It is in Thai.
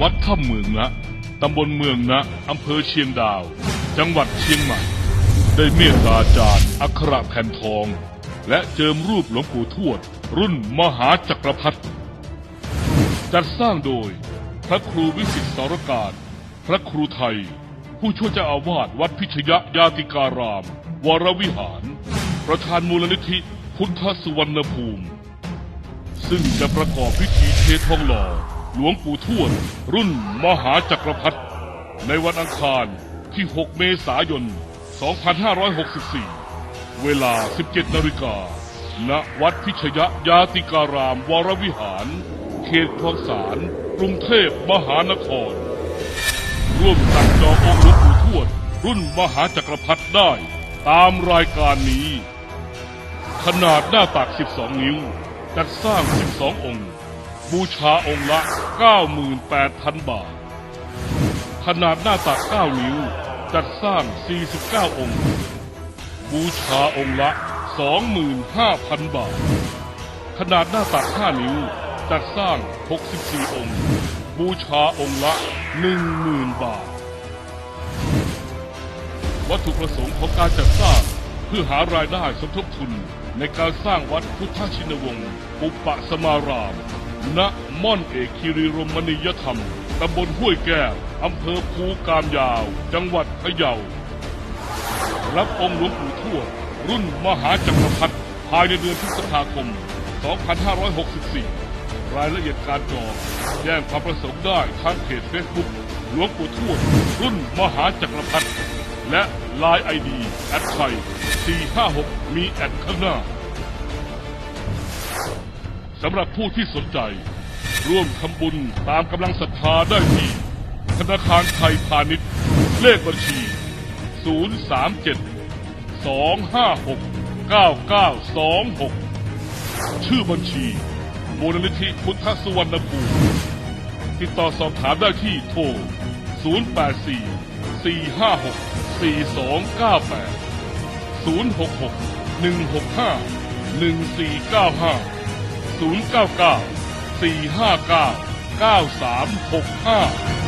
วัดถ้ำเมืองนะตำบลเมืองนะอำเภอเชียงดาว จังหวัดเชียงใหม่ ได้เมตตาจารย์ อัครแผ่นทอง และเจิมรูปหลวงปู่ทวด รุ่นมหาจักรพรรดิจัดสร้างโดย พระครูวิสิตสารการพระครูไทย ผู้ช่วยเจ้าอาวาสวัดพิชยยาติการาม วรวิหาร ประธานมูลนิธิพุทธสุวรรณภูมิ ซึ่งจะประกอบพิธีเททองหล่อ หลวงปู่ทวด รุ่นมหาจักรพรรดิในวันอังคารที่ 6 เมษายน 2564 เวลา 17 นาฬิกา ณ วัดพิชยยาติการามวรวิหาร เขตคลองสารกรุงเทพมหานคร ร่วมสั่งจององค์หลวงปู่ทวด รุ่นมหาจักรพรรดิได้ ตามรายการนี้ ขนาดหน้าตัก 12 นิ้ว จัดสร้าง 12 องค์ บูชาองค์ละ 98,000 บาท ขนาดหน้าตัก 9 นิ้ว จัดสร้าง 49 องค์ บูชาองค์ละ 25,000 บาท ขนาดหน้าตัก 5 นิ้ว จัดสร้าง 64 องค์ บูชาองค์ละ 10,000 บาท วัตถุประสงค์ของการจัดสร้างเพื่อหารายได้สมทบทุนในการสร้างวัดพุทธชินวงศ์ปุปปะสมาราม ณม่อนเอกคิริรมณียธรรม ตำบลห้วยแก้ว อำเภอภูกามยาว จังหวัดพะเยา รับองค์หลวงปู่ทวด รุ่นมหาจักรพรรดิภายในเดือนพฤษภาคม 2564 รายละเอียดการจองแจ้งความประสงค์ได้ทางเพจเฟซบุ๊กหลวงปู่ทวด รุ่นมหาจักรพรรดิและไลน์ไอดีแอดไทย456 มีแอดข้างหน้า สำหรับผู้ที่สนใจ ร่วมทำบุญตามกำลังศรัทธาได้ที่ ธนาคารไทยพาณิชย์ เลขบัญชี 037 256 9926 ชื่อบัญชี มูลนิธิพุทธสุวรรณภูมิติดต่อสอบถามได้ที่โทร 084 456 4298 066 165 1495 099 459 9365